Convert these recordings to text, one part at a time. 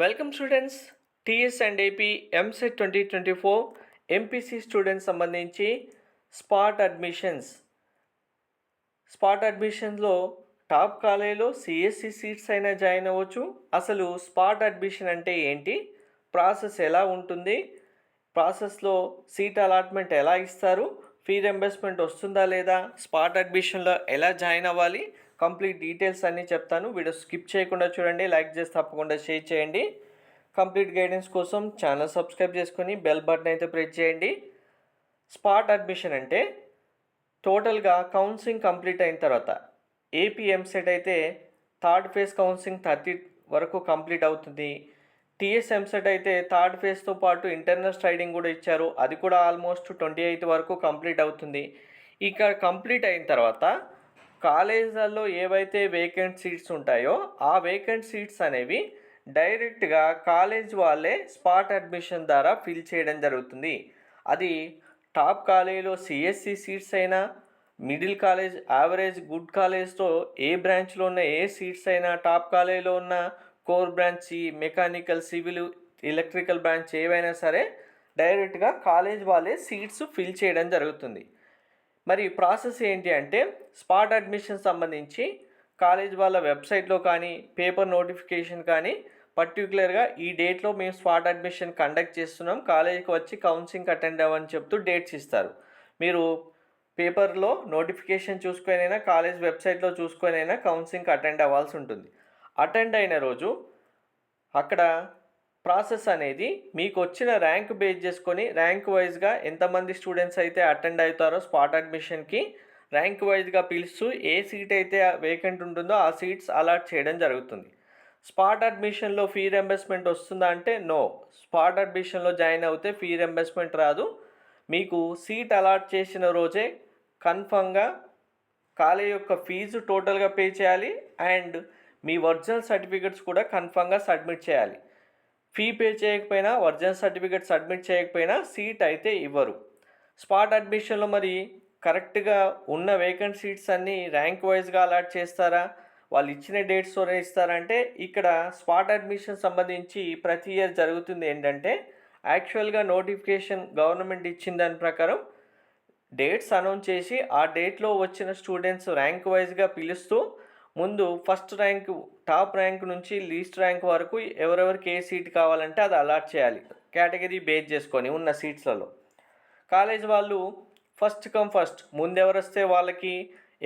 Welcome students TS and AP EAMCET twenty twenty four MPC students సంబంధించి spot admissions spot అడ్మిషన్లో top కాలేజీలో CSC seats అయినా join అవ్వచ్చు. అసలు స్పాట్ అడ్మిషన్ అంటే ఏంటి? ప్రాసెస్ ఎలా ఉంటుంది? ప్రాసెస్లో సీట్ అలాట్మెంట్ ఎలా ఇస్తారు? ఫీ రెంబర్స్మెంట్ వస్తుందా లేదా? స్పాట్ అడ్మిషన్లో ఎలా జాయిన్ అవ్వాలి? కంప్లీట్ డీటెయిల్స్ అన్నీ చెప్తాను. వీడియో స్కిప్ చేయకుండా చూడండి లైక్ చేసి తప్పకుండా షేర్ చేయండి. కంప్లీట్ గైడెన్స్ కోసం ఛానల్ సబ్స్క్రైబ్ చేసుకొని బెల్ బటన్ అయితే ప్రెస్ చేయండి. స్పాట్ అడ్మిషన్ అంటే టోటల్గా కౌన్సిలింగ్ కంప్లీట్ అయిన తర్వాత ఏపీ ఎంసెట్ అయితే థర్డ్ ఫేజ్ కౌన్సిలింగ్ థర్టీ వరకు కంప్లీట్ అవుతుంది. టీఎస్ ఎంసెట్ అయితే థర్డ్ ఫేజ్తో పాటు ఇంటర్నల్ స్ట్రైడింగ్ కూడా ఇచ్చారు. అది కూడా ఆల్మోస్ట్ ట్వంటీ ఎయిత్ వరకు కంప్లీట్ అవుతుంది. ఇక కంప్లీట్ అయిన తర్వాత కాలేజీలలో ఏవైతే వేకెంట్ సీట్స్ ఉంటాయో ఆ వేకెంట్ సీట్స్ అనేవి డైరెక్ట్గా కాలేజ్ వాళ్ళే స్పాట్ అడ్మిషన్ ద్వారా ఫిల్ చేయడం జరుగుతుంది. అది టాప్ కాలేజీలో సిఎస్సి సీట్స్ అయినా మిడిల్ కాలేజ్ యావరేజ్ గుడ్ కాలేజ్తో ఏ బ్రాంచ్లో ఉన్న ఏ సీట్స్ అయినా టాప్ కాలేజీలో ఉన్న core branch mechanical civil electrical branch ఏవైనా సరే డైరెక్ట్గా కాలేజ్ వాళ్ళే సీట్స్ ఫిల్ చేయడం జరుగుతుంది. మరి ప్రాసెస్ ఏంటి అంటే స్పాట్ అడ్మిషన్ సంబంధించి కాలేజ్ వాళ్ళ వెబ్సైట్లో కానీ పేపర్ నోటిఫికేషన్ కానీ పర్టికులర్గా ఈ డేట్లో మేము స్పాట్ అడ్మిషన్ కండక్ట్ చేస్తున్నాం. కాలేజీకి వచ్చి కౌన్సిలింగ్ అటెండ్ అవ్వని చెప్తూ డేట్స్ ఇస్తారు. మీరు పేపర్లో నోటిఫికేషన్ చూసుకొనైనా కాలేజ్ వెబ్సైట్లో చూసుకొనైనా కౌన్సిలింగ్కి అటెండ్ అవ్వాల్సి ఉంటుంది. అటెండ్ అయిన రోజు అక్కడ ప్రాసెస్ అనేది మీకు వచ్చిన ర్యాంక్ బేస్ చేసుకొని ర్యాంక్ వైజ్గా ఎంతమంది స్టూడెంట్స్ అయితే అటెండ్ అవుతారో స్పాట్ అడ్మిషన్కి ర్యాంక్ వైజ్గా పిలుస్తూ ఏ సీట్ అయితే వేకెంట్ ఉంటుందో ఆ సీట్స్ అలాట్ చేయడం జరుగుతుంది. స్పాట్ అడ్మిషన్లో ఫీ రెంబర్స్మెంట్ వస్తుందా అంటే నో. స్పాట్ అడ్మిషన్లో జాయిన్ అవుతే ఫీ రెంబర్స్మెంట్ రాదు. మీకు సీట్ అలాట్ చేసిన రోజే కన్ఫర్మ్గా కాలేజ్ యొక్క ఫీజు టోటల్గా పే చేయాలి అండ్ మీ ఒరిజినల్ సర్టిఫికెట్స్ కూడా కన్ఫర్మ్గా సబ్మిట్ చేయాలి. ఫీ పే చేయకపోయినా ఒరిజినల్ సర్టిఫికేట్ సబ్మిట్ చేయకపోయినా సీట్ అయితే ఇవ్వరు. స్పాట్ అడ్మిషన్లో మరి కరెక్ట్గా ఉన్న వేకెంట్ సీట్స్ అన్నీ ర్యాంక్ వైజ్గా అలాట్ చేస్తారా? వాళ్ళు ఇచ్చిన డేట్స్తోనే ఇస్తారంటే ఇక్కడ స్పాట్ అడ్మిషన్ సంబంధించి ప్రతి ఇయర్ జరుగుతుంది ఏంటంటే యాక్చువల్గా నోటిఫికేషన్ గవర్నమెంట్ ఇచ్చిన దాని ప్రకారం డేట్స్ అనౌన్స్ చేసి ఆ డేట్లో వచ్చిన స్టూడెంట్స్ ర్యాంక్ వైజ్గా పిలుస్తూ ముందు ఫస్ట్ ర్యాంక్ టాప్ ర్యాంక్ నుంచి లీస్ట్ ర్యాంక్ వరకు ఎవరెవరికి ఏ సీట్ కావాలంటే అది అలాట్ చేయాలి. కేటగిరీ బేస్ చేసుకొని ఉన్న సీట్స్లలో. కాలేజ్ వాళ్ళు ఫస్ట్ కమ్ ఫస్ట్ ముందు ఎవరు వస్తే వాళ్ళకి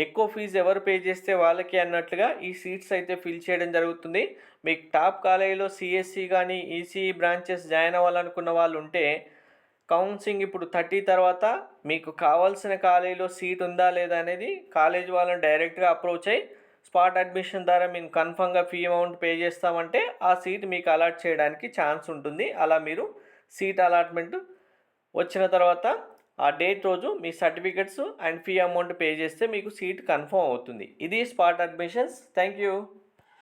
ఎక్కువ ఫీజు ఎవరు పే చేస్తే వాళ్ళకి అన్నట్లుగా ఈ సీట్స్ అయితే ఫిల్ చేయడం జరుగుతుంది. మీకు టాప్ కాలేజీలో సిఎస్సి కానీ ఈసీఈ బ్రాంచెస్ జాయిన్ అవ్వాలనుకున్న వాళ్ళు ఉంటే కౌన్సిలింగ్ ఇప్పుడు థర్టీ తర్వాత మీకు కావాల్సిన కాలేజీలో సీట్ ఉందా లేదా అనేది కాలేజ్ వాళ్ళని డైరెక్ట్గా అప్రోచ్ అయ్యి స్పాట్ అడ్మిషన్ ద్వారా మేము కన్ఫర్మ్గా ఫీ అమౌంట్ పే చేస్తామంటే ఆ సీట్ మీకు అలాట్ చేయడానికి ఛాన్స్ ఉంటుంది. అలా మీరు సీట్ అలాట్మెంట్ వచ్చిన తర్వాత ఆ డేట్ రోజు మీ certificates and fee amount pay చేస్తే మీకు సీట్ కన్ఫర్మ్ అవుతుంది. ఇది స్పాట్ అడ్మిషన్స్. Thank you.